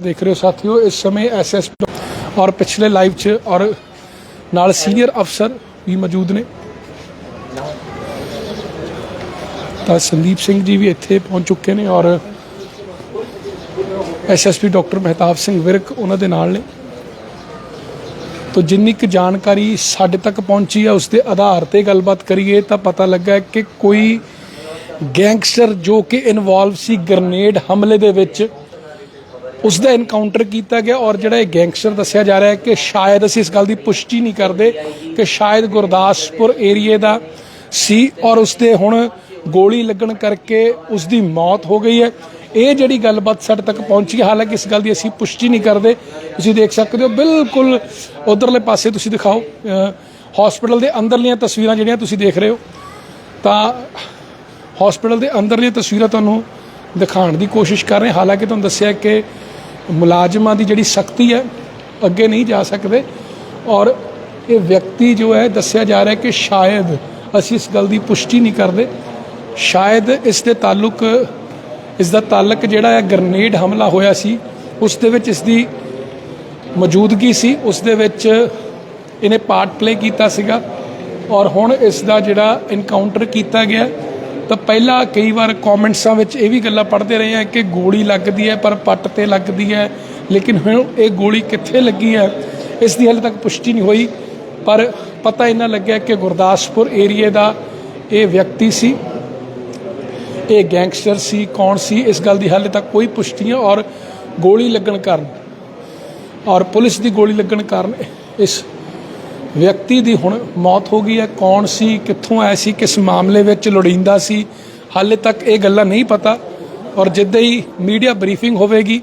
ਦੇਖ ਰਹੇ ਹੋ ਸਾਥੀਓ, ਇਸ ਸਮੇਂ ਐਸਐਸ ਔਰ ਪਿਛਲੇ ਲਾਈਵ 'ਚ ਔਰ ਨਾਲ ਸੀਨੀਅਰ ਅਫਸਰ ਵੀ ਮੌਜੂਦ ਨੇ। ਤਾਂ ਸੰਦੀਪ ਸਿੰਘ ਜੀ ਵੀ ਇੱਥੇ ਪਹੁੰਚ ਚੁੱਕੇ ਨੇ ਔਰ ਐਸਐਸਪੀ ਡਾਕਟਰ ਮਹਿਤਾਬ ਸਿੰਘ ਵਿਰਕ ਉਹਨਾਂ ਦੇ ਨਾਲ ਨੇ। ਤੋ ਜਿੰਨੀ ਕੁ ਜਾਣਕਾਰੀ ਸਾਡੇ ਤੱਕ ਪਹੁੰਚੀ ਹੈ ਉਸ ਦੇ ਆਧਾਰ ਤੇ ਗੱਲਬਾਤ ਕਰੀਏ ਤਾਂ ਪਤਾ ਲੱਗਾ ਕਿ ਕੋਈ ਗੈਂਗਸਟਰ ਜੋ ਕਿ ਇਨਵੋਲਵ ਸੀ ਗ੍ਰਨੇਡ ਹਮਲੇ ਦੇ ਵਿੱਚ ਉਸ ਦਾ ਐਨਕਾਊਂਟਰ ਕੀਤਾ ਗਿਆ ਔਰ ਜਿਹੜਾ ਇਹ ਗੈਂਗਸਟਰ ਦੱਸਿਆ ਜਾ ਰਿਹਾ ਹੈ ਕਿ ਸ਼ਾਇਦ ਅਸੀਂ ਇਸ ਗੱਲ ਦੀ ਪੁਸ਼ਟੀ ਨਹੀਂ ਕਰਦੇ ਕਿ ਸ਼ਾਇਦ ਗੁਰਦਾਸਪੁਰ ਏਰੀਏ ਦਾ ਸੀ ਔਰ ਉਸ ਦੇ ਹੁਣ ਗੋਲੀ ਲੱਗਣ ਕਰਕੇ ਉਸ ਦੀ ਮੌਤ ਹੋ ਗਈ ਹੈ। ਇਹ ਜਿਹੜੀ ਗੱਲਬਾਤ ਸਾਡੇ ਤੱਕ ਪਹੁੰਚੀ ਹੈ, ਹਾਲਾਂਕਿ ਇਸ ਗੱਲ ਦੀ ਅਸੀਂ ਪੁਸ਼ਟੀ ਨਹੀਂ ਕਰਦੇ। ਤੁਸੀਂ ਦੇਖ ਸਕਦੇ ਹੋ, ਬਿਲਕੁਲ ਉਧਰਲੇ ਪਾਸੇ ਤੁਸੀਂ ਦਿਖਾਓ ਹਸਪੀਟਲ ਦੇ ਅੰਦਰਲੀਆਂ ਤਸਵੀਰਾਂ ਜਿਹੜੀਆਂ ਤੁਸੀਂ ਦੇਖ ਰਹੇ ਹੋ। ਤਾਂ ਹਸਪੀਟਲ ਦੇ ਅੰਦਰਲੀਆਂ ਤਸਵੀਰਾਂ ਤੁਹਾਨੂੰ ਦਿਖਾਉਣ ਦੀ ਕੋਸ਼ਿਸ਼ ਕਰ ਰਹੇ ਹਾਲਾਂਕਿ ਤੁਹਾਨੂੰ ਦੱਸਿਆ ਕਿ ਮੁਲਾਜ਼ਮਾਂ ਦੀ ਜਿਹੜੀ ਸਖਤੀ ਹੈ, ਅੱਗੇ ਨਹੀਂ ਜਾ ਸਕਦੇ। ਔਰ ਇਹ ਵਿਅਕਤੀ ਜੋ ਹੈ, ਦੱਸਿਆ ਜਾ ਰਿਹਾ ਕਿ ਸ਼ਾਇਦ ਅਸੀਂ ਇਸ ਗੱਲ ਦੀ ਪੁਸ਼ਟੀ ਨਹੀਂ ਕਰਦੇ। ਸ਼ਾਇਦ ਇਸ ਦੇ ਤਾਲੁਕ, ਇਸ ਦਾ ਤਾਲੁਕ ਜਿਹੜਾ ਹੈ, ਗ੍ਰਨੇਡ ਹਮਲਾ ਹੋਇਆ ਸੀ। ਉਸ ਦੇ ਵਿੱਚ ਇਸ ਦੀ ਮੌਜੂਦਗੀ ਸੀ। ਉਸ ਦੇ ਵਿੱਚ ਇਹਨੇ ਪਾਰਟ ਪਲੇ ਕੀਤਾ ਸੀਗਾ। ਔਰ ਹੁਣ ਇਸ ਦਾ ਜਿਹੜਾ ਇਨਕਾਊਂਟਰ ਕੀਤਾ ਗਿਆ ਤਾਂ ਪਹਿਲਾਂ ਕਈ ਵਾਰ ਕਮੈਂਟਸਾਂ ਵਿੱਚ ਇਹ ਵੀ ਗੱਲਾਂ ਪੜ੍ਹਦੇ ਰਹੇ ਆ ਕਿ ਗੋਲੀ ਲੱਗਦੀ ਹੈ, ਪਰ ਪੱਟ ਤੇ ਲੱਗਦੀ ਹੈ। ਲੇਕਿਨ ਹੁਣ ਇਹ ਗੋਲੀ ਕਿੱਥੇ ਲੱਗੀ ਹੈ, ਇਸ ਦੀ ਹਾਲੇ ਤੱਕ ਪੁਸ਼ਟੀ ਨਹੀਂ ਹੋਈ। ਪਰ ਪਤਾ ਇਹਨਾਂ ਲੱਗਿਆ ਕਿ ਗੁਰਦਾਸਪੁਰ ਏਰੀਏ ਦਾ ਇਹ ਵਿਅਕਤੀ ਸੀ। ਇਹ ਗੈਂਗਸਟਰ ਸੀ, ਕੌਣ ਸੀ, ਇਸ ਗੱਲ ਦੀ ਹਾਲੇ ਤੱਕ ਕੋਈ ਪੁਸ਼ਟੀ ਨਹੀਂ ਔਰ ਗੋਲੀ ਲੱਗਣ ਕਾਰਨ ਔਰ ਪੁਲਿਸ ਦੀ ਗੋਲੀ ਲੱਗਣ ਕਾਰਨ ਇਸ ਵਿਅਕਤੀ ਦੀ ਹੁਣ ਮੌਤ ਹੋ ਗਈ ਹੈ, ਕੌਣ ਸੀ, ਕਿੱਥੋਂ ਆਇਆ ਸੀ, ਕਿਸ ਮਾਮਲੇ ਵਿੱਚ ਲੋੜੀਂਦਾ ਸੀ, ਹਾਲੇ ਤੱਕ ਇਹ ਗੱਲਾਂ ਨਹੀਂ ਪਤਾ, ਔਰ ਜਿੱਦਾਂ ਹੀ ਮੀਡੀਆ ਬਰੀਫਿੰਗ ਹੋਵੇਗੀ,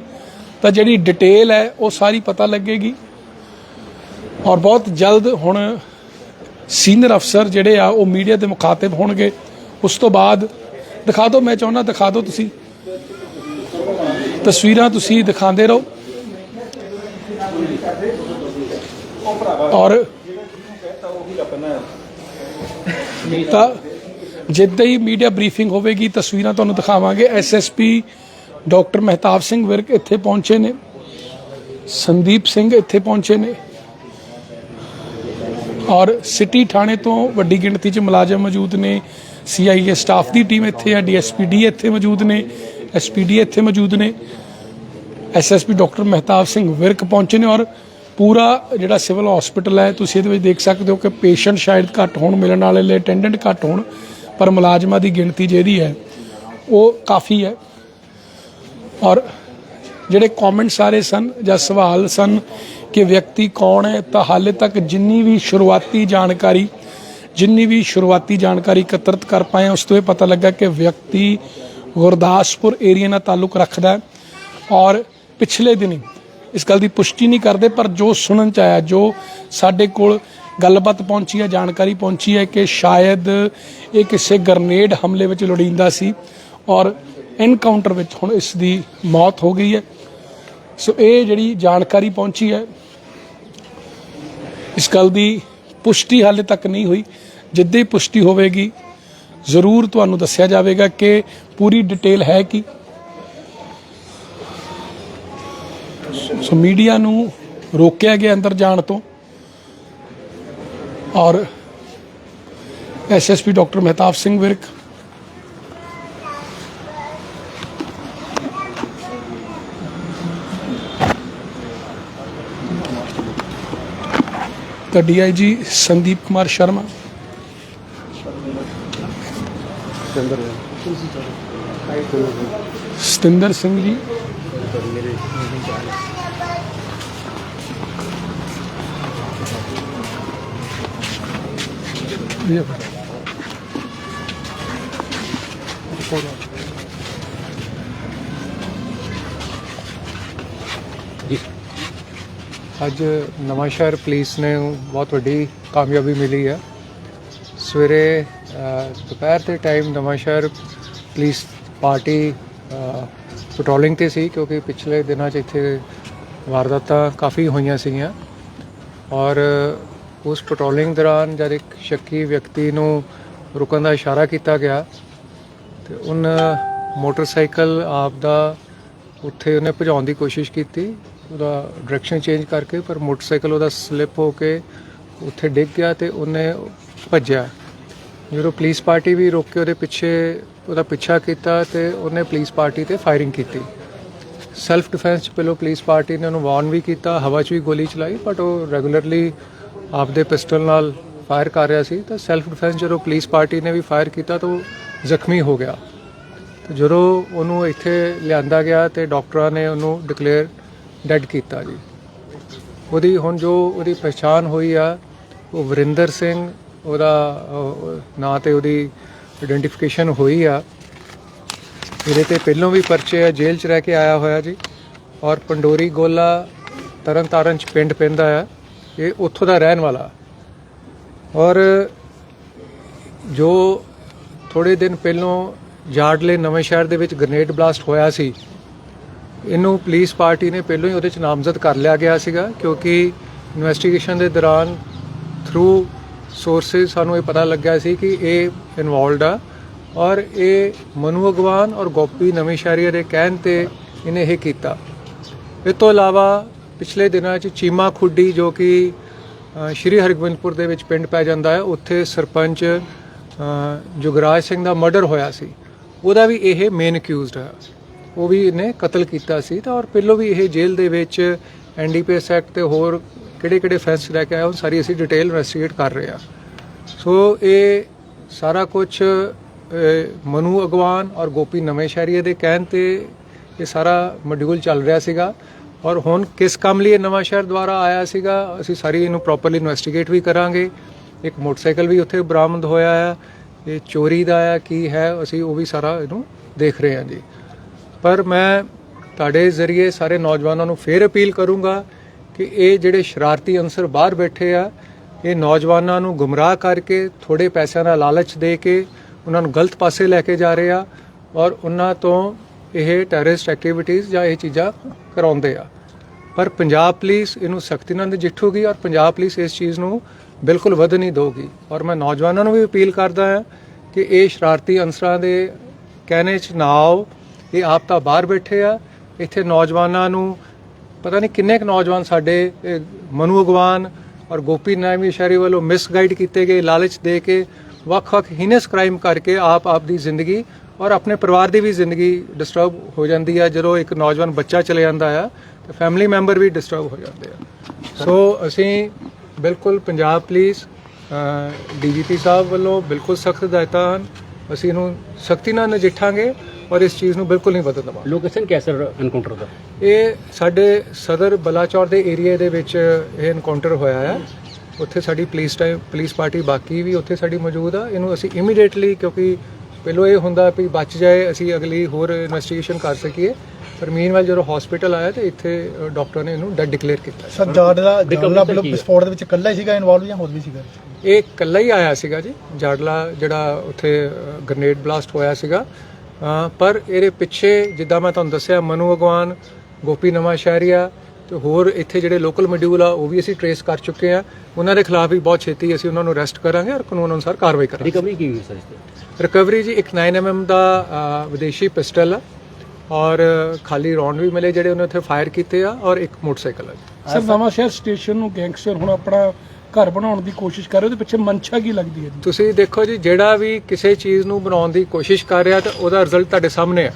ਤਾਂ ਜਿਹੜੀ ਡਿਟੇਲ ਹੈ, ਉਹ ਸਾਰੀ ਪਤਾ ਲੱਗੇਗੀ। ਔਰ ਬਹੁਤ ਜਲਦ ਹੁਣ ਸੀਨੀਅਰ ਅਫਸਰ ਜਿਹੜੇ ਆ, ਉਹ ਮੀਡੀਆ ਦੇ ਮੁਖਾਤਿਬ ਹੋਣਗੇ। ਉਸ ਤੋਂ ਬਾਅਦ, ਦਿਖਾ ਦਿਓ, ਮੈਂ ਚਾਹੁੰਦਾ ਦਿਖਾ ਦਿਓ ਤੁਸੀਂ। ਤਸਵੀਰਾਂ ਤੁਸੀਂ ਦਿਖਾਉਂਦੇ ਰਹੋ। ਔਰ ਤਾਂ ਜਿੱਦਾਂ ਹੀ ਮੀਡੀਆ ਬਰੀਫਿੰਗ ਹੋਵੇਗੀ, ਤਸਵੀਰਾਂ ਤੁਹਾਨੂੰ ਦਿਖਾਵਾਂਗੇ। ਐਸਐਸਪੀ ਡਾਕਟਰ ਮਹਿਤਾਬ ਸਿੰਘ ਵਿਰਕ ਇੱਥੇ ਪਹੁੰਚੇ ਨੇ। ਸੰਦੀਪ ਸਿੰਘ ਇੱਥੇ ਪਹੁੰਚੇ ਨੇ। ਔਰ ਸਿਟੀ ਥਾਣੇ ਤੋਂ ਵੱਡੀ ਗਿਣਤੀ 'ਚ ਮੁਲਾਜ਼ਮ ਮੌਜੂਦ ਨੇ। ਸੀਆਈਏ ਸਟਾਫ ਦੀ ਟੀਮ ਇੱਥੇ ਹੈ ਡੀਐਸਪੀਡੀ ਇੱਥੇ ਮੌਜੂਦ ਨੇ। ਐਸਪੀਡੀ ਇੱਥੇ ਮੌਜੂਦ ਨੇ। ਐਸਐਸਪੀ ਡਾਕਟਰ ਮਹਿਤਾਬ ਸਿੰਘ ਵਿਰਕ ਪਹੁੰਚੇ ਨੇ ਔਰ ਪੂਰਾ ਜਿਹੜਾ ਸਿਵਲ ਹਸਪੀਟਲ ਹੈ, ਤੁਸੀਂ ਇਹਦੇ ਵਿੱਚ ਦੇਖ ਸਕਦੇ ਹੋ ਕਿ ਪੇਸ਼ੈਂਟ ਸ਼ਾਇਦ ਘੱਟ ਹੋਣ, ਮਿਲਣ ਵਾਲੇ ਲਈ ਅਟੈਂਡੈਂਟ ਘੱਟ ਹੋਣ, ਪਰ ਮੁਲਾਜ਼ਮਾਂ ਦੀ ਗਿਣਤੀ ਜਿਹੜੀ ਹੈ, ਉਹ ਕਾਫੀ ਹੈ। ਔਰ ਜਿਹੜੇ ਕਮੈਂਟ ਸਾਰੇ ਸਨ ਜਾਂ ਸਵਾਲ ਸਨ ਕਿ ਵਿਅਕਤੀ ਕੌਣ ਹੈ, ਤਾਂ ਹਾਲੇ ਤੱਕ ਜਿੰਨੀ ਵੀ ਸ਼ੁਰੂਆਤੀ ਜਾਣਕਾਰੀ, ਜਿੰਨੀ ਵੀ ਸ਼ੁਰੂਆਤੀ ਜਾਣਕਾਰੀ ਇਕੱਤਰਿਤ ਕਰ ਪਾਏ ਉਸ ਤੋਂ ਇਹ ਪਤਾ ਲੱਗਾ ਕਿ ਵਿਅਕਤੀ ਗੁਰਦਾਸਪੁਰ ਏਰੀਆ ਨਾਲ ਤਾਲੁਕ ਰੱਖਦਾ ਔਰ ਪਿਛਲੇ ਦਿਨੀ। ਇਸ ਗੱਲ ਦੀ ਪੁਸ਼ਟੀ ਨਹੀਂ ਕਰਦੇ, ਪਰ ਜੋ ਸੁਣਨ ਚ ਆਇਆ, ਜੋ ਸਾਡੇ ਕੋਲ ਗੱਲਬਾਤ ਪਹੁੰਚੀ ਹੈ, ਜਾਣਕਾਰੀ ਪਹੁੰਚੀ ਹੈ ਕਿ ਸ਼ਾਇਦ ਇਹ ਕਿਸੇ ਗਰਨੇਡ ਹਮਲੇ ਵਿੱਚ ਲੋੜੀਂਦਾ ਸੀ ਔਰ ਐਨਕਾਊਂਟਰ ਵਿੱਚ ਹੁਣ ਇਸ ਦੀ ਮੌਤ ਹੋ ਗਈ ਹੈ। ਸੋ ਇਹ ਜਿਹੜੀ ਜਾਣਕਾਰੀ ਪਹੁੰਚੀ ਹੈ, ਇਸ ਗੱਲ ਦੀ ਪੁਸ਼ਟੀ ਹਾਲੇ ਤੱਕ ਨਹੀਂ ਹੋਈ। ਜਿੱਦਾਂ ਹੀ ਪੁਸ਼ਟੀ ਹੋਵੇਗੀ, ਜ਼ਰੂਰ ਤੁਹਾਨੂੰ ਦੱਸਿਆ ਜਾਵੇਗਾ ਕਿ ਪੂਰੀ ਡਿਟੇਲ ਹੈ ਕੀ। ਸੋ ਮੀਡੀਆ ਨੂੰ ਰੋਕਿਆ ਗਿਆ ਅੰਦਰ ਜਾਣ ਤੋਂ। ਔਰ ਐਸਐਸਪੀ ਡਾਕਟਰ ਮਹਿਤਾਬ ਸਿੰਘ ਵਿਰਕ। ਤਾਂ ਡੀਆਈਜੀ ਸੰਦੀਪ ਕੁਮਾਰ ਸ਼ਰਮਾ। ਸਤਿੰਦਰ ਸਿੰਘ ਜੀ। ਇਹ ਅੱਜ ਨਵਾਂਸ਼ਹਿਰ ਪੁਲਿਸ ਨੇ ਬਹੁਤ ਵੱਡੀ ਕਾਮਯਾਬੀ ਮਿਲੀ ਹੈ। ਸਵੇਰੇ ਦੁਪਹਿਰ ਦੇ time Nawanshahr police party patrolling ਤੇ ਸੀ ਕਿਉਂਕਿ ਪਿਛਲੇ ਦਿਨਾਂ 'ਚ ਇੱਥੇ ਵਾਰਦਾਤਾਂ ਕਾਫੀ ਹੋਈਆਂ ਸੀਗੀਆਂ। ਔਰ ਉਸ ਪੈਟਰੋਲਿੰਗ ਦੌਰਾਨ ਜਦ ਇੱਕ ਸ਼ੱਕੀ ਵਿਅਕਤੀ ਨੂੰ ਰੁਕਣ ਦਾ ਇਸ਼ਾਰਾ ਕੀਤਾ ਗਿਆ ਤੇ ਉਹਨ ਮੋਟਰਸਾਈਕਲ ਆਪ ਦਾ ਉੱਥੇ ਉਹਨੇ ਭਜਾਉਣ ਦੀ ਕੋਸ਼ਿਸ਼ ਕੀਤੀ, ਉਹਦਾ ਡਾਇਰੈਕਸ਼ਨ ਚੇਂਜ ਕਰਕੇ, ਪਰ ਮੋਟਰਸਾਈਕਲ ਉਹਦਾ ਸਲਿੱਪ ਹੋ ਕੇ ਉੱਥੇ ਡਿੱਗ ਗਿਆ ਤੇ ਉਹਨੇ ਭੱਜਿਆ। ਜਦੋਂ ਪੁਲਿਸ ਪਾਰਟੀ ਵੀ ਰੋਕ ਕੇ ਉਹਦੇ ਪਿੱਛੇ ਉਹਦਾ ਪਿੱਛਾ ਕੀਤਾ ਤੇ ਉਹਨੇ ਪੁਲਿਸ ਪਾਰਟੀ ਤੇ ਫਾਇਰਿੰਗ ਕੀਤੀ। ਸੈਲਫ ਡਿਫੈਂਸ ਚ ਪਹਿਲਾਂ ਪੁਲਿਸ ਪਾਰਟੀ ਨੇ ਉਹਨੂੰ ਵਾਰਨ ਵੀ ਕੀਤਾ, ਹਵਾ 'ਚ ਵੀ ਗੋਲੀ ਚਲਾਈ ਬਟ ਉਹ ਰੈਗੂਲਰਲੀ ਆਪਦੇ ਪਿਸਟਲ ਨਾਲ ਫਾਇਰ ਕਰ ਰਿਹਾ ਸੀ, ਤਾਂ ਸੈਲਫ ਡਿਫੈਂਸ ਜਦੋਂ ਪੁਲਿਸ ਪਾਰਟੀ ਨੇ ਵੀ ਫਾਇਰ ਕੀਤਾ ਤਾਂ ਉਹ ਜ਼ਖਮੀ ਹੋ ਗਿਆ। ਤੇ ਜਦੋਂ ਉਹਨੂੰ ਇੱਥੇ ਲਿਆਂਦਾ ਗਿਆ ਤੇ ਡਾਕਟਰਾਂ ਨੇ ਉਹਨੂੰ ਡਿਕਲੇਅਰ ਡੈੱਡ ਕੀਤਾ ਜੀ। ਉਹਦੀ ਹੁਣ ਜੋ ਉਹਦੀ ਪਛਾਣ ਹੋਈ ਆ, ਉਹ ਵਰਿੰਦਰ ਸਿੰਘ, ਉਹਦਾ ਨਾਂ ਤੇ ਉਹਦੀ ਆਇਡੈਂਟੀਫਿਕੇਸ਼ਨ ਹੋਈ ਆ। ਇਹਦੇ ਤੇ ਪਹਿਲੋਂ ਵੀ ਪਰਚੇ ਆ, ਜੇਲ੍ਹ 'ਚ ਰਹਿ ਕੇ ਆਇਆ ਹੋਇਆ ਜੀ। ਔਰ ਪੰਡੋਰੀ ਗੋਲਾ ਤਰਨ ਤਾਰਨ 'ਚ ਪਿੰਡ ਪੈਂਦਾ ਆ। ਇਹ ਉੱਥੋਂ ਦਾ ਰਹਿਣ ਵਾਲਾ। ਔਰ ਜੋ ਥੋੜੇ ਦਿਨ ਪਹਿਲੋਂ ਜਾਰਡਲੇ ਨਵੇਂ ਸ਼ਹਿਰ ਦੇ ਵਿੱਚ ਗ੍ਰਨੇਡ ਬਲਾਸਟ ਹੋਇਆ ਸੀ, ਇਹਨੂੰ ਪੁਲਿਸ ਪਾਰਟੀ ਨੇ ਪਹਿਲਾਂ ਹੀ ਉਹਦੇ ਚ ਨਾਮਜ਼ਦ ਕਰ ਲਿਆ ਗਿਆ ਸੀਗਾ, ਕਿਉਂਕਿ ਇਨਵੈਸਟੀਗੇਸ਼ਨ ਦੇ ਦੌਰਾਨ ਥਰੂ ਸੋਰਸਸ ਸਾਨੂੰ ਇਹ ਪਤਾ ਲੱਗਿਆ ਸੀ ਕਿ ਇਹ ਇਨਵੋਲਡ ਆ। ਔਰ ਇਹ ਮਨੂ ਅਗਵਾਨ ਔਰ ਗੋਪੀ ਨਵੇਂ ਸ਼ਹਿਰੀਆ ਦੇ ਕਹਿਣ ਤੇ ਇਹਨੇ ਇਹ ਕੀਤਾ। ਇਸ ਤੋਂ ਇਲਾਵਾ ਪਿਛਲੇ ਦਿਨਾਂ 'ਚ ਚੀਮਾ ਖੁੱਡੀ ਜੋ ਕਿ ਸ਼੍ਰੀ ਹਰਗੋਬਿੰਦਪੁਰ ਦੇ ਵਿੱਚ ਪਿੰਡ ਪੈ ਜਾਂਦਾ ਹੈ ਉੱਥੇ ਸਰਪੰਚ ਅ, ਜੁਗਰਾਜ ਸਿੰਘ ਦਾ ਮਰਡਰ ਹੋਇਆ ਸੀ। ਉਹਦਾ ਵੀ ਇਹ ਮੇਨ ਅਕਿਊਜ਼ਡ ਹੈ। ਉਹ ਵੀ ਇਹਨੇ ਕਤਲ ਕੀਤਾ ਸੀ ਤਾਂ ਔਰ ਪਹਿਲੋਂ ਵੀ ਇਹ ਜੇਲ੍ਹ ਦੇ ਵਿੱਚ ਐਨਡੀਪੀਐਸ ਐਕਟ ਤੇ ਹੋਰ ਕਿਹੜੇ ਕਿਹੜੇ ਫੈਂਸ ਲੈ ਕੇ ਆਇਆ ਉਹ ਸਾਰੀ ਅਸੀਂ ਡਿਟੇਲ ਇਨਵੈਸਟੀਗੇਟ ਕਰ ਰਹੇ ਹਾਂ। ਸੋ ਇਹ ਸਾਰਾ ਕੁਝ ਮਨੂ ਅਗਵਾਨ ਔਰ ਗੋਪੀ ਨਵੇਂ ਸ਼ਹਿਰੀਏ ਦੇ ਕਹਿਣ ਤੇ ਇਹ ਸਾਰਾ ਮੋਡਿਊਲ ਚੱਲ ਰਿਹਾ ਸੀਗਾ। ਔਰ ਹੁਣ ਕਿਸ ਕੰਮ ਲਈ ਇਹ ਨਵਾਂ ਸ਼ਹਿਰ ਦੁਆਰਾ ਆਇਆ ਸੀਗਾ? ਅਸੀਂ ਸਾਰੀ ਇਹਨੂੰ ਪ੍ਰੋਪਰਲੀ ਇਨਵੈਸਟੀਗੇਟ ਵੀ ਕਰਾਂਗੇ। ਇੱਕ ਮੋਟਰਸਾਈਕਲ ਵੀ ਉੱਥੇ ਬਰਾਮਦ ਹੋਇਆ ਆ। ਇਹ ਚੋਰੀ ਦਾ ਆ, ਕੀ ਹੈ, ਅਸੀਂ ਉਹ ਵੀ ਸਾਰਾ ਇਹਨੂੰ ਦੇਖ ਰਹੇ ਹਾਂ ਜੀ। ਪਰ ਮੈਂ ਤੁਹਾਡੇ ਜ਼ਰੀਏ ਸਾਰੇ ਨੌਜਵਾਨਾਂ ਨੂੰ ਫੇਰ ਅਪੀਲ ਕਰੂੰਗਾ ਕਿ ਇਹ ਜਿਹੜੇ ਸ਼ਰਾਰਤੀ ਅੰਸਰ ਬਾਹਰ ਬੈਠੇ ਆ, ਇਹ ਨੌਜਵਾਨਾਂ ਨੂੰ ਗੁੰਮਰਾਹ ਕਰਕੇ ਥੋੜੇ ਪੈਸਿਆਂ ਦਾ ਲਾਲਚ ਦੇ ਕੇ, ਉਹਨਾਂ ਨੂੰ ਗਲਤ ਪਾਸੇ ਲੈ ਕੇ ਜਾ ਰਹੇ ਆ ਔਰ ਉਹਨਾਂ ਤੋਂ ਇਹ ਟੈਰਰਿਸਟ ਐਕਟੀਵਿਟੀਜ਼ ਜਾਂ ਇਹ ਚੀਜ਼ਾਂ ਕਰਾਉਂਦੇ ਆ। ਪਰ ਪੰਜਾਬ ਪੁਲਿਸ ਇਹਨੂੰ ਸਖਤੀ ਨਾਲ ਨਜਿੱਠੂਗੀ ਔਰ ਪੰਜਾਬ ਪੁਲਿਸ ਇਸ ਚੀਜ਼ ਨੂੰ ਬਿਲਕੁਲ ਵਧਣ ਨਹੀਂ ਦੇਊਗੀ। ਔਰ ਮੈਂ ਨੌਜਵਾਨਾਂ ਨੂੰ ਵੀ ਅਪੀਲ ਕਰਦਾ ਹਾਂ ਕਿ ਇਹ ਸ਼ਰਾਰਤੀ ਅੰਸਰਾਂ ਦੇ ਕਹਿਣੇ 'ਚ ਨਾ ਆਓ। ਇਹ ਆਪ ਤਾਂ ਬਾਹਰ ਬੈਠੇ ਆ। ਇੱਥੇ ਨੌਜਵਾਨਾਂ ਨੂੰ ਪਤਾ ਨਹੀਂ ਕਿੰਨੇ ਕੁ ਨੌਜਵਾਨ ਸਾਡੇ ਮਨੂ ਅਗਵਾਨ ਔਰ ਗੋਪੀ ਨਾਮੀ ਸ਼ਹਿਰੀ ਵੱਲੋਂ ਮਿਸਗਾਈਡ ਕੀਤੇ ਗਏ, ਲਾਲਚ ਦੇ ਕੇ ਵੱਖ-ਵੱਖ ਹੀਨਸ ਕ੍ਰਾਈਮ ਕਰਕੇ ਆਪ ਆਪ ਦੀ ਜ਼ਿੰਦਗੀ ਔਰ ਆਪਣੇ ਪਰਿਵਾਰ ਦੀ ਵੀ ਜ਼ਿੰਦਗੀ ਡਿਸਟਰਬ ਹੋ ਜਾਂਦੀ ਹੈ ਜਦੋਂ ਇੱਕ ਨੌਜਵਾਨ ਬੱਚਾ ਚਲੇ ਜਾਂਦਾ ਆ ਤੇ ਫੈਮਿਲੀ ਮੈਂਬਰ ਵੀ ਡਿਸਟਰਬ ਹੋ ਜਾਂਦੇ ਆ। ਸੋ ਅਸੀਂ ਬਿਲਕੁਲ ਪੰਜਾਬ ਪੁਲਿਸ ਡੀਜੀਪੀ ਸਾਹਿਬ ਵੱਲੋਂ ਬਿਲਕੁਲ ਸਖਤ ਹਦਾਇਤਾਂ ਹਨ। ਅਸੀਂ ਇਹਨੂੰ ਸਖਤੀ ਨਾਲ ਨਜਿੱਠਾਂਗੇ ਔਰ ਇਸ ਚੀਜ਼ ਨੂੰ ਬਿਲਕੁਲ ਨਹੀਂ ਵਧਣ ਦੇਵਾਂਗੇ। ਲੋਕੇਸ਼ਨ ਕਿਆ ਸਰ ਐਨਕਾਊਂਟਰ ਦਾ? ਇਹ ਸਾਡੇ ਸਦਰ ਬਲਾਚੌਰ ਦੇ ਏਰੀਆ ਦੇ ਵਿੱਚ ਇਹ ਐਨਕਾਊਂਟਰ ਹੋਇਆ ਹੈ ਉੱਥੇ ਸਾਡੀ ਪੁਲਿਸ ਟਾਈਮ ਪੁਲਿਸ ਪਾਰਟੀ ਬਾਕੀ ਵੀ ਉੱਥੇ ਸਾਡੀ ਮੌਜੂਦ ਆ। ਇਹਨੂੰ ਅਸੀਂ ਇਮੀਡੀਏਟਲੀ ਕਿਉਂਕਿ ਪਹਿਲੋਂ ਇਹ ਹੁੰਦਾ ਵੀ ਬਚ ਜਾਏ ਅਸੀਂ ਅਗਲੀ ਹੋਰ ਇਨਵੈਸਟੀਗੇਸ਼ਨ ਕਰ ਸਕੀਏ। ਪਰ ਮੀਨਵਾਈਲ ਜਦੋਂ ਹਸਪੀਟਲ ਆਇਆ ਤੇ ਇੱਥੇ ਡਾਕਟਰ ਨੇ ਇਹਨੂੰ ਡੈਡ ਡਿਕਲੇਅਰ ਕੀਤਾ। ਸਰ ਕੀ ਹੈ? ਵਿਸਫੋਟ ਦੇ ਵਿੱਚ ਇਕੱਲਾ ਹੀ ਸੀਗਾ ਇਨਵੋਲਵ ਜਾਂ ਹੋਰ ਵੀ ਸੀਗਾ? ਇਹ ਇਕੱਲਾ ਹੀ ਆਇਆ ਸੀਗਾ ਜੀ। ਜਾੜਲਾ ਜਿਹੜਾ ਉੱਥੇ ਗ੍ਰਨੇਡ ਬਲਾਸਟ ਹੋਇਆ ਸੀਗਾ। ਪਰ ਇਹਦੇ ਪਿੱਛੇ ਜਿੱਦਾਂ ਮੈਂ ਤੁਹਾਨੂੰ ਦੱਸਿਆ ਮਨੂ ਅਗਵਾਨ ਗੋਪੀ ਨਵਾਂ ਸ਼ਹਿਰੀਆ ਤੇ ਹੋਰ ਇੱਥੇ ਜਿਹੜੇ ਲੋਕਲ ਮੋਡਿਊਲ ਆ ਉਹ ਵੀ ਅਸੀਂ ਟਰੇਸ ਕਰ ਚੁੱਕੇ ਆ। ਉਹਨਾਂ ਦੇ ਖਿਲਾਫ ਵੀ ਬਹੁਤ ਛੇਤੀ ਅਸੀਂ ਉਹਨਾਂ ਨੂੰ ਅਰੈਸਟ ਕਰਾਂਗੇ ਔਰ ਕਾਨੂੰਨ ਅਨੁਸਾਰ ਕਾਰਵਾਈ ਕਰਾਂਗੇ। ਰਿਕਵਰੀ ਕੀ ਹੋਈ ਸਰ ਇਸ ਤੇ? ਰਿਕਵਰੀ ਜੀ ਇੱਕ 9mm ਦਾ ਵਿਦੇਸ਼ੀ ਪਿਸਟਲ ਆ ਔਰ ਖਾਲੀ ਰੌਂਡ ਵੀ ਮਿਲੇ ਜਿਹੜੇ ਉਹਨੇ ਉੱਥੇ ਫਾਇਰ ਕੀਤੇ ਆ ਔਰ ਇੱਕ ਮੋਟਰਸਾਈਕਲ ਆ ਸਰ ਨਵਾਂ ਸ਼ਹਿਰ ਸਟੇਸ਼ਨ ਨੂੰ ਗੈਂਗਸਟਰ ਹੁਣ ਆਪਣਾ ਘਰ ਬਣਾਉਣ ਦੀ ਕੋਸ਼ਿਸ਼ ਕਰ ਰਹੇ ਉਹਦੇ ਪਿੱਛੇ ਮਨਸ਼ਾ ਕੀ ਲੱਗਦੀ ਹੈ ਜੀ? ਤੁਸੀਂ ਦੇਖੋ ਜੀ ਜਿਹੜਾ ਵੀ ਕਿਸੇ ਚੀਜ਼ ਨੂੰ ਬਣਾਉਣ ਦੀ ਕੋਸ਼ਿਸ਼ ਕਰ ਰਿਹਾ ਤਾਂ ਉਹਦਾ ਰਿਜ਼ਲਟ ਤੁਹਾਡੇ ਸਾਹਮਣੇ ਆ।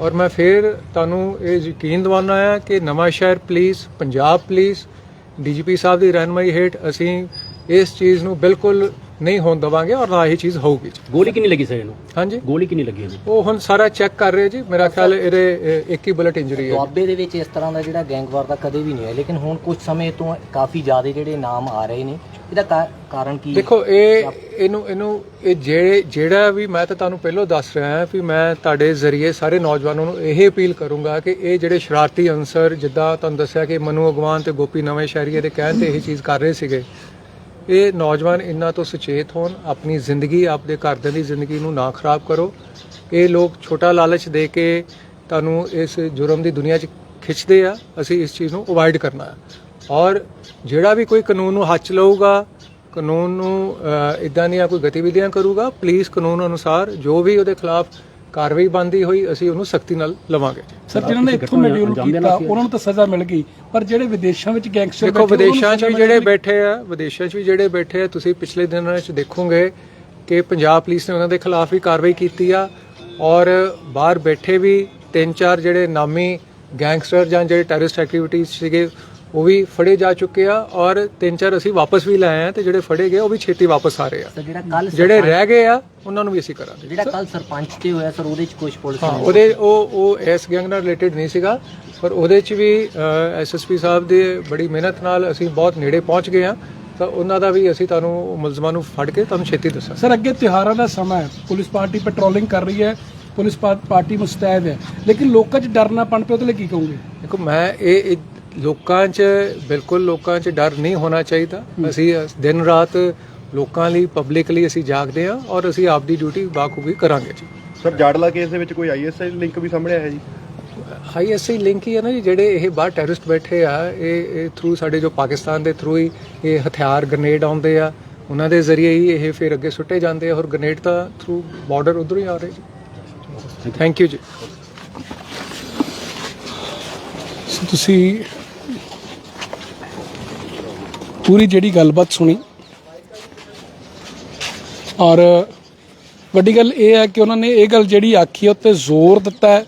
ਔਰ ਮੈਂ ਫਿਰ ਤੁਹਾਨੂੰ ਇਹ ਯਕੀਨ ਦਿਵਾਉਣਾ ਹੈ ਕਿ Nawanshahr police Punjab police DGP sahib ਦੀ ਰਹਿਨਮਾਈ ਹੇਠ ਅਸੀਂ ਇਸ ਚੀਜ਼ ਨੂੰ ਬਿਲਕੁਲ ਨਹੀਂ ਹੋਣ ਦੇਵਾਂਗੇ ਔਰ ਨਾ ਇਹ ਚੀਜ਼ ਹੋਊਗੀ ਜੀ। ਗੋਲੀ ਕਿੰਨੀ ਲੱਗੀ ਸਰ ਇਹਨੂੰ? ਹਾਂਜੀ। ਗੋਲੀ ਕਿੰਨੀ ਲੱਗੀ ਇਹਨੂੰ ਉਹ ਹੁਣ ਸਾਰਾ ਚੈੱਕ ਕਰ ਰਹੇ ਜੀ। ਮੇਰਾ ਖਿਆਲ ਇਹਦੇ ਅ, ਇੱਕ ਹੀ ਬੁਲਟ ਇੰਜਰੀ ਹੈ ਦੁਆਬੇ ਦੇ ਵਿੱਚ ਇਸ ਤਰ੍ਹਾਂ ਦਾ ਜਿਹੜਾ ਗੈਂਗਵਾਰ ਦਾ ਕਦੇ ਵੀ ਨਹੀਂ ਹੋਇਆ ਲੇਕਿਨ ਹੁਣ ਕੁਝ ਸਮੇਂ ਤੋਂ ਕਾਫੀ ਜ਼ਿਆਦਾ ਜਿਹੜੇ ਨਾਮ ਆ ਰਹੇ ਨੇ ਇਹਦਾ ਕਾ- ਕਾਰਨ ਕੀ? ਦੇਖੋ ਇਹ ਇਹਨੂੰ ਇਹਨੂੰ ਇਹ ਜਿਹੜੇ ਜਿਹੜਾ ਵੀ ਮੈਂ ਤਾਂ ਤੁਹਾਨੂੰ ਪਹਿਲਾਂ ਦੱਸ ਰਿਹਾ ਹਾਂ ਵੀ ਮੈਂ ਤੁਹਾਡੇ ਜ਼ਰੀਏ ਸਾਰੇ ਨੌਜਵਾਨਾਂ ਨੂੰ ਇਹ ਅਪੀਲ ਕਰੂੰਗਾ ਕਿ ਇਹ ਜਿਹੜੇ ਸ਼ਰਾਰਤੀ ਅੰਸਰ ਜਿੱਦਾਂ ਤੁਹਾਨੂੰ ਦੱਸਿਆ ਕਿ ਮਨੂ ਅਗਵਾਨ ਤੇ ਗੋਪੀ ਨਵੇਂ ਸ਼ਹਿਰੀਏ ਦੇ ਕਹਿਣ ਤੇ ਇਹ ਚੀਜ਼ ਕਰ ਰਹੇ ਸੀਗੇ ਇਹ ਨੌਜਵਾਨ ਇਹਨਾਂ ਤੋਂ ਸੁਚੇਤ ਹੋਣ, ਆਪਣੀ ਜ਼ਿੰਦਗੀ, ਆਪਦੇ ਘਰਦਿਆਂ ਦੀ ਜ਼ਿੰਦਗੀ ਨੂੰ ਨਾ ਖਰਾਬ ਕਰੋ। ਇਹ ਲੋਕ ਛੋਟਾ ਲਾਲਚ ਦੇ ਕੇ ਤੁਹਾਨੂੰ ਇਸ ਜੁਰਮ ਦੀ ਦੁਨੀਆ 'ਚ ਖਿੱਚਦੇ ਆ। ਅਸੀਂ ਇਸ ਚੀਜ਼ ਨੂੰ ਅਵੋਇਡ ਕਰਨਾ ਹੈ ਔਰ ਜਿਹੜਾ ਵੀ ਕੋਈ ਕਾਨੂੰਨ ਨੂੰ ਹੱਥ ਲਊਗਾ, ਕਾਨੂੰਨ ਨੂੰ ਇਦਾਂ ਦੀਆਂ ਕੋਈ ਗਤੀਵਿਧੀਆਂ ਕਰੂਗਾ ਪਲੀਜ਼ ਕਾਨੂੰਨ ਅਨੁਸਾਰ ਜੋ ਵੀ ਉਹਦੇ ਖਿਲਾਫ ਕਾਰਵਾਈ ਬੰਦੀ ਹੋਈ ਅਸੀਂ ਉਹਨੂੰ ਸਖਤੀ ਨਾਲ ਲਵਾਂਗੇ ਸਰ ਜਿਨ੍ਹਾਂ ਨੇ ਇੱਥੋਂ ਮਡਿਊਲ ਕੀਤਾ ਉਹਨਾਂ ਨੂੰ ਤਾਂ ਸਜ਼ਾ ਮਿਲ ਗਈ ਪਰ ਜਿਹੜੇ ਵਿਦੇਸ਼ਾਂ ਵਿੱਚ ਗੈਂਗਸਟਰ ਦੇਖੋ ਵਿਦੇਸ਼ਾਂ 'ਚ ਵੀ ਜਿਹੜੇ। ਬੈਠੇ ਆ ਵਿਦੇਸ਼ਾਂ 'ਚ ਵੀ ਜਿਹੜੇ ਬੈਠੇ ਆ ਤੁਸੀਂ ਪਿਛਲੇ ਦਿਨਾਂ 'ਚ ਦੇਖੋਗੇ ਕਿ ਪੰਜਾਬ ਪੁਲਿਸ ਨੇ ਉਹਨਾਂ ਦੇ ਖਿਲਾਫ ਵੀ ਕਾਰਵਾਈ ਕੀਤੀ ਆ ਔਰ ਬਾਹਰ ਬੈਠੇ ਵੀ ਤਿੰਨ ਚਾਰ ਜਿਹੜੇ ਨਾਮੀ ਗੈਂਗਸਟਰ ਜਾਂ ਜਿਹੜੇ ਟੈਰਰਿਸਟ ਐਕਟੀਵਿਟੀਜ਼ ਸੀਗੇ ਉਹ ਵੀ ਫੜੇ ਜਾ ਚੁੱਕੇ ਆ ਔਰ ਤਿੰਨ ਚਾਰ ਅਸੀਂ ਵਾਪਸ ਵੀ ਲਾਏ ਆ ਤੇ ਜਿਹੜੇ ਫੜੇ ਗਏ ਉਹ ਵੀ ਛੇਤੀ ਵਾਪਸ ਆ ਰਹੇ ਆ। ਤਾਂ ਜਿਹੜਾ ਕੱਲ ਜਿਹੜੇ ਰਹਿ ਗਏ ਆ ਉਹਨਾਂ ਨੂੰ ਵੀ ਅਸੀਂ ਕਰਾਂਗੇ। ਜਿਹੜਾ ਕੱਲ ਸਰਪੰਚ ਤੇ ਹੋਇਆ ਸਰ ਉਹਦੇ ਚ ਕੁਝ ਪੁਲਿਸ ਹਾਂ ਉਹਦੇ ਉਹ ਉਹ ਇਸ ਗੈਂਗ ਨਾਲ ਰਿਲੇਟਡ ਨਹੀਂ ਸੀਗਾ ਪਰ ਉਹਦੇ ਚ ਵੀ ਐਸਐਸਪੀ ਸਾਹਿਬ ਦੇ ਬੜੀ ਮਿਹਨਤ ਨਾਲ ਅਸੀਂ ਬਹੁਤ ਨੇੜੇ ਪਹੁੰਚ ਗਏ ਆ ਤਾਂ ਉਹਨਾਂ ਦਾ ਵੀ ਅਸੀਂ ਤੁਹਾਨੂੰ ਮੁਲਜ਼ਮਾਂ ਨੂੰ ਫੜ ਕੇ ਤੁਹਾਨੂੰ ਛੇਤੀ ਦੱਸਾਂਗੇ। ਸਰ ਅੱਗੇ ਤਿਉਹਾਰਾਂ ਦਾ ਸਮਾਂ ਹੈ। ਪੁਲਿਸ ਪਾਰਟੀ ਪੈਟਰੋਲਿੰਗ ਕਰ ਰਹੀ ਹੈ ਪੁਲਿਸ ਪਾਰਟੀ ਮੁਸਤੈਦ ਹੈ। ਲੇਕਿਨ ਲੋਕਾਂ 'ਚ ਡਰ ਨਾ ਪਣ ਪਿਆ ਉਹਦੇ ਲਈ ਕੀ ਕਹੋਗੇ? ਦੇਖੋ ਮੈਂ ਇਹ ਲੋਕਾਂ 'ਚ ਬਿਲਕੁਲ ਲੋਕਾਂ 'ਚ ਡਰ ਨਹੀਂ ਹੋਣਾ ਚਾਹੀਦਾ। ਅਸੀਂ ਦਿਨ ਰਾਤ ਲੋਕਾਂ ਲਈ ਪਬਲਿਕ ਲਈ ਅਸੀਂ ਜਾਗਦੇ ਆ ਔਰ ਅਸੀਂ ਆਪਦੀ ਡਿਊਟੀ ਬਾਖੂਬੀ ਕਰਾਂਗੇ ਜੀ। ਸਰ ਜਾੜਲਾ ਕੇਸ ਦੇ ਵਿੱਚ ਕੋਈ ਆਈਐਸਆਈ ਲਿੰਕ ਵੀ ਸਾਹਮਣੇ ਆਇਆ ਜੀ? ਹਾਈ ਐਸਆਈ ਲਿੰਕ ਹੀ ਹੈ ਨਾ ਜੀ ਜਿਹੜੇ ਇਹ ਬਾਹਰ ਟੈਰਰਿਸਟ ਬੈਠੇ ਆ ਇਹ ਇਹ ਥਰੂ ਸਾਡੇ ਜੋ ਪਾਕਿਸਤਾਨ ਦੇ ਥਰੂ ਹੀ ਇਹ ਹਥਿਆਰ ਗ੍ਰਨੇਡ ਆਉਂਦੇ ਆ। ਉਹਨਾਂ ਦੇ ਜ਼ਰੀਏ ਹੀ ਇਹ ਫਿਰ ਅੱਗੇ ਸੁੱਟੇ ਜਾਂਦੇ ਆ ਔਰ ਗ੍ਰਨੇਡ ਤਾਂ ਥਰੂ ਬਾਰਡਰ ਉਧਰੋਂ ਹੀ ਆ ਰਹੇ ਜੀ। ਥੈਂਕ ਯੂ ਜੀ। ਤੁਸੀਂ ਪੂਰੀ ਜਿਹੜੀ ਗੱਲਬਾਤ ਸੁਣੀ। ਔਰ ਵੱਡੀ ਗੱਲ ਇਹ ਹੈ ਕਿ ਉਹਨਾਂ ਨੇ ਇਹ ਗੱਲ ਜਿਹੜੀ ਆਖੀ ਉੱਤੇ ਜ਼ੋਰ ਦਿੱਤਾ ਹੈ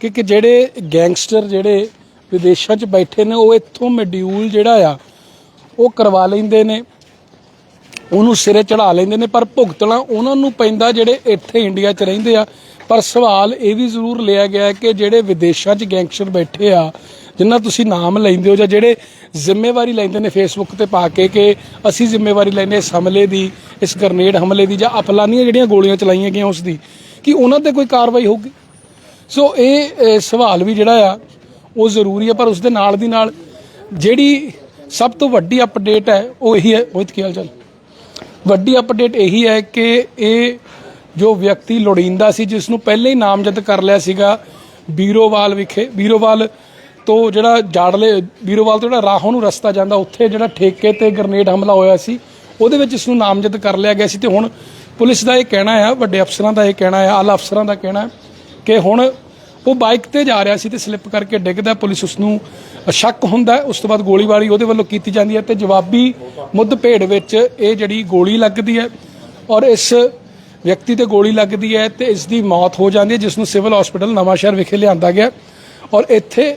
ਕਿ ਕਿ ਜਿਹੜੇ ਗੈਂਗਸਟਰ ਜਿਹੜੇ ਵਿਦੇਸ਼ਾਂ 'ਚ ਬੈਠੇ ਨੇ, ਉਹ ਇੱਥੋਂ ਮਡਿਊਲ ਜਿਹੜਾ ਆ, ਉਹ ਕਰਵਾ ਲੈਂਦੇ ਨੇ। ਉਹਨੂੰ ਸਿਰੇ ਚੜਾ ਲੈਂਦੇ ਨੇ, ਪਰ ਭੁਗਤਣਾ ਉਹਨਾਂ ਨੂੰ ਪੈਂਦਾ ਜਿਹੜੇ ਇੱਥੇ ਇੰਡੀਆ 'ਚ ਰਹਿੰਦੇ ਆ। ਪਰ ਸਵਾਲ ਇਹ ਵੀ ਜ਼ਰੂਰ ਲਿਆ ਗਿਆ ਕਿ ਜਿਹੜੇ ਵਿਦੇਸ਼ਾਂ 'ਚ ਗੈਂਗਸਟਰ ਬੈਠੇ ਆ ਜਿਨ੍ਹਾਂ ਤੁਸੀਂ ਨਾਮ ਲੈਂਦੇ ਹੋ ਜਾਂ ਜਿਹੜੇ ਜ਼ਿੰਮੇਵਾਰੀ ਲੈਂਦੇ ਨੇ ਫੇਸਬੁੱਕ ਤੇ ਪਾ ਕੇ ਕਿ ਅਸੀਂ ਜ਼ਿੰਮੇਵਾਰੀ ਲੈਂਦੇ ਇਸ ਹਮਲੇ ਦੀ, ਇਸ ਗਰਨੇਡ ਹਮਲੇ ਦੀ ਜਾਂ ਅਫਲਾਨੀਆਂ ਜਿਹੜੀਆਂ ਗੋਲੀਆਂ ਚਲਾਈਆਂ ਗਈਆਂ ਉਸ ਦੀ ਕਿ ਉਹਨਾਂ ਤੇ ਕੋਈ ਕਾਰਵਾਈ ਹੋਊਗੀ? ਸੋ ਇਹ ਸਵਾਲ ਵੀ ਜਿਹੜਾ ਆ, ਉਹ ਜ਼ਰੂਰੀ ਹੈ ਪਰ ਉਸ ਦੇ ਨਾਲ ਦੀ ਨਾਲ ਜਿਹੜੀ ਸਭ ਤੋਂ ਵੱਡੀ ਅਪਡੇਟ ਹੈ, ਉਹ ਇਹੀ ਹੈ, ਮੋਹਿਤ ਕੀ ਹਾਲ ਚਾਲ? ਵੱਡੀ ਅਪਡੇਟ ਇਹੀ ਹੈ ਕਿ ਇਹ ਜੋ ਵਿਅਕਤੀ ਲੋੜੀਂਦਾ ਸੀ ਜਿਸ ਨੂੰ ਪਹਿਲੇ ਹੀ ਨਾਮਜ਼ਦ ਕਰ ਲਿਆ ਸੀਗਾ, ਬੀਰੋਵਾਲ ਵਿਖੇ, ਬੀਰੋਵਾਲ ਤੋਂ ਜਿਹੜਾ ਜਾੜਲੇ ਬੀਰੋਵਾਲ ਤੋਂ ਜਿਹੜਾ ਰਾਹੋਂ ਨੂੰ ਰਸਤਾ ਜਾਂਦਾ, ਉੱਥੇ ਜਿਹੜਾ ਠੇਕੇ ਤੇ ਗ੍ਰਨੇਡ ਹਮਲਾ ਹੋਇਆ ਸੀ, ਉਹਦੇ ਵਿੱਚ ਇਸ ਨੂੰ ਨਾਮਜ਼ਦ ਕਰ ਲਿਆ ਗਿਆ ਸੀ ਤੇ ਹੁਣ ਪੁਲਿਸ ਦਾ ਇਹ ਕਹਿਣਾ ਹੈ ਵੱਡੇ ਅਫਸਰਾਂ ਦਾ ਇਹ ਕਹਿਣਾ ਹੈ ਆਲਾ ਅਫਸਰਾਂ ਦਾ ਕਹਿਣਾ ਹੈ ਕਿ ਹੁਣ ਉਹ ਬਾਈਕ ਤੇ ਜਾ ਰਿਹਾ ਸੀ ਤੇ ਸਲਿੱਪ ਕਰਕੇ ਡਿੱਗਦਾ, ਪੁਲਿਸ ਉਸ ਨੂੰ ਸ਼ੱਕ ਹੁੰਦਾ, ਉਸ ਤੋਂ ਬਾਅਦ ਗੋਲੀਬਾਰੀ ਉਹਦੇ ਵੱਲੋਂ ਕੀਤੀ ਜਾਂਦੀ ਹੈ ਤੇ ਜਵਾਬੀ ਮੁੱਧ ਭੇੜ ਵਿੱਚ ਇਹ ਜਿਹੜੀ ਗੋਲੀ ਲੱਗਦੀ ਹੈ ਔਰ ਇਸ ਵਿਅਕਤੀ ਤੇ ਗੋਲੀ ਲੱਗਦੀ ਹੈ ਤੇ ਇਸ ਦੀ ਮੌਤ ਹੋ ਜਾਂਦੀ ਹੈ ਜਿਸ ਨੂੰ ਸਿਵਲ ਹਸਪੀਟਲ ਨਵਾਂਸ਼ਹਿਰ ਵਿਖੇ ਲਿਆਂਦਾ ਗਿਆ ਔਰ ਇੱਥੇ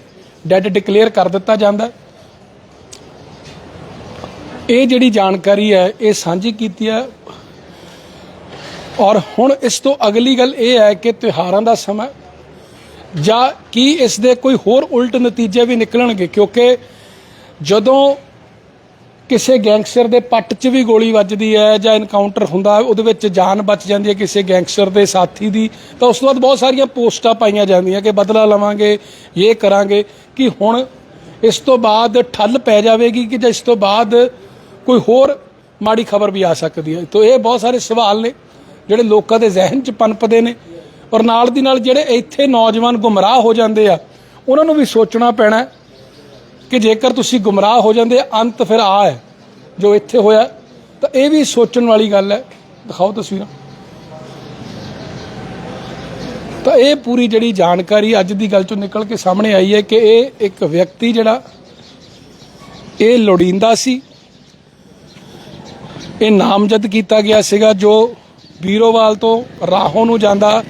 ਡੈੱਡ ਡਿਕਲੇਅਰ ਕਰ ਦਿੱਤਾ ਜਾਂਦਾ ਇਹ ਜਿਹੜੀ ਜਾਣਕਾਰੀ ਹੈ, ਇਹ ਸਾਂਝੀ ਕੀਤੀ ਹੈ। ਔਰ ਹੁਣ ਇਸ ਤੋਂ ਅਗਲੀ ਗੱਲ ਇਹ ਹੈ ਕਿ ਤਿਉਹਾਰਾਂ ਦਾ ਸਮਾਂ ਜਾਂ ਕੀ ਇਸ ਦੇ ਕੋਈ ਹੋਰ ਉਲਟ ਨਤੀਜੇ ਵੀ ਨਿਕਲਣਗੇ? ਕਿਉਂਕਿ ਜਦੋਂ ਕਿਸੇ ਗੈਂਗਸਟਰ ਦੇ ਪੱਟ 'ਚ ਵੀ ਗੋਲੀ ਵੱਜਦੀ ਹੈ ਜਾਂ ਇਨਕਾਊਂਟਰ ਹੁੰਦਾ ਉਹਦੇ ਵਿੱਚ ਜਾਨ ਬਚ ਜਾਂਦੀ ਹੈ ਕਿਸੇ ਗੈਂਗਸਟਰ ਦੇ ਸਾਥੀ ਦੀ, ਤਾਂ ਉਸ ਤੋਂ ਬਾਅਦ ਬਹੁਤ ਸਾਰੀਆਂ ਪੋਸਟਾਂ ਪਾਈਆਂ ਜਾਂਦੀਆਂ ਕਿ ਬਦਲਾ ਲਵਾਂਗੇ, ਇਹ ਕਰਾਂਗੇ ਕਿ ਹੁਣ ਇਸ ਤੋਂ ਬਾਅਦ ਠੱਲ ਪੈ ਜਾਵੇਗੀ ਕਿ ਜਾਂ ਇਸ ਤੋਂ ਬਾਅਦ ਕੋਈ ਹੋਰ ਮਾੜੀ ਖਬਰ ਵੀ ਆ ਸਕਦੀ ਹੈ। ਤਾਂ ਇਹ ਬਹੁਤ ਸਾਰੇ ਸਵਾਲ ਨੇ, ਜਿਹੜੇ ਲੋਕਾਂ ਦੇ ਜ਼ਿਹਨ 'ਚ ਪਨਪਦੇ ਨੇ ਔਰ ਨਾਲ ਦੀ ਨਾਲ ਜਿਹੜੇ ਇੱਥੇ ਨੌਜਵਾਨ ਗੁੰਮਰਾਹ ਹੋ ਜਾਂਦੇ ਆ, ਉਹਨਾਂ ਨੂੰ ਵੀ ਸੋਚਣਾ ਪੈਣਾ ਕਿ ਜੇਕਰ ਤੁਸੀਂ ਗੁੰਮਰਾਹ ਹੋ ਜਾਂਦੇ, ਅੰਤ ਫਿਰ ਆ ਹੈ, ਜੋ ਇੱਥੇ ਹੋਇਆ ਤਾਂ ਇਹ ਵੀ ਸੋਚਣ ਵਾਲੀ ਗੱਲ ਹੈ। ਦਿਖਾਓ ਤਸਵੀਰਾਂ। ਤਾਂ ਇਹ ਪੂਰੀ ਜਿਹੜੀ ਜਾਣਕਾਰੀ ਅੱਜ ਦੀ ਗੱਲ ਚੋਂ ਨਿਕਲ ਕੇ ਸਾਹਮਣੇ ਆਈ ਹੈ ਕਿ ਇਹ ਇੱਕ ਵਿਅਕਤੀ ਜਿਹੜਾ, ਇਹ ਲੋੜੀਂਦਾ ਸੀ। ਇਹ ਨਾਮਜ਼ਦ ਕੀਤਾ ਗਿਆ ਸੀਗਾ, ਜੋ ਬੀਰੋਵਾਲ ਤੋਂ ਰਾਹੋਂ ਨੂੰ ਜਾਂਦਾ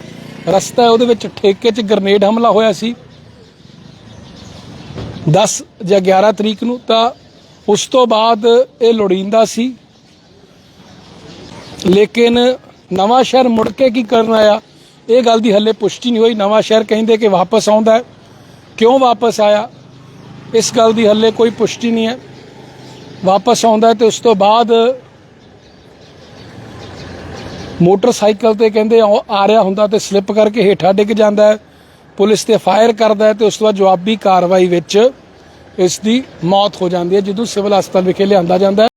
ਰਸਤਾ ਉਹਦੇ ਵਿੱਚ ਠੇਕੇ 'ਚ ਗ੍ਰਨੇਡ ਹਮਲਾ ਹੋਇਆ ਸੀ। 10 ਜਾਂ 11 ਤਰੀਕ ਨੂੰ, ਤਾਂ ਉਸ ਤੋਂ ਬਾਅਦ ਇਹ ਲੋੜੀਂਦਾ ਸੀ। ਲੇਕਿਨ ਨਵਾਂ ਸ਼ਹਿਰ ਮੁੜ ਕੇ ਕੀ ਕਰਨ ਆਇਆ? ਇਹ ਗੱਲ ਦੀ ਹੱਲੇ ਪੁਸ਼ਟੀ ਨਹੀਂ ਹੋਈ। ਨਵਾਂ ਸ਼ਹਿਰ ਕਹਿੰਦੇ ਕਿ ਵਾਪਸ ਆਉਂਦਾ ਹੈ। ਕਿਉਂ ਵਾਪਸ ਆਇਆ? ਇਸ ਗੱਲ ਦੀ ਹੱਲੇ ਕੋਈ ਪੁਸ਼ਟੀ ਨਹੀਂ ਹੈ। ਵਾਪਸ ਆਉਂਦਾ ਹੈ ਤੇ ਉਸ ਤੋਂ ਬਾਅਦ ਮੋਟਰਸਾਈਕਲ ਤੇ ਕਹਿੰਦੇ ਆ ਆ ਰਿਹਾ ਹੁੰਦਾ ਤੇ ਸਲਿੱਪ ਕਰਕੇ ਹੇਠਾਂ ਡਿੱਗ ਜਾਂਦਾ ਹੈ। ਪੁਲਿਸ ਤੇ ਫਾਇਰ ਕਰਦਾ ਹੈ ਤੇ ਉਸ ਤੋਂ ਬਾਅਦ ਜਵਾਬੀ ਕਾਰਵਾਈ ਵਿੱਚ ਇਸ ਦੀ ਮੌਤ ਹੋ ਜਾਂਦੀ ਹੈ, ਜਦੋਂ ਸਿਵਲ ਹਸਪਤਾਲ ਵਿਖੇ ਲਿਆਂਦਾ ਜਾਂਦਾ ਹੈ।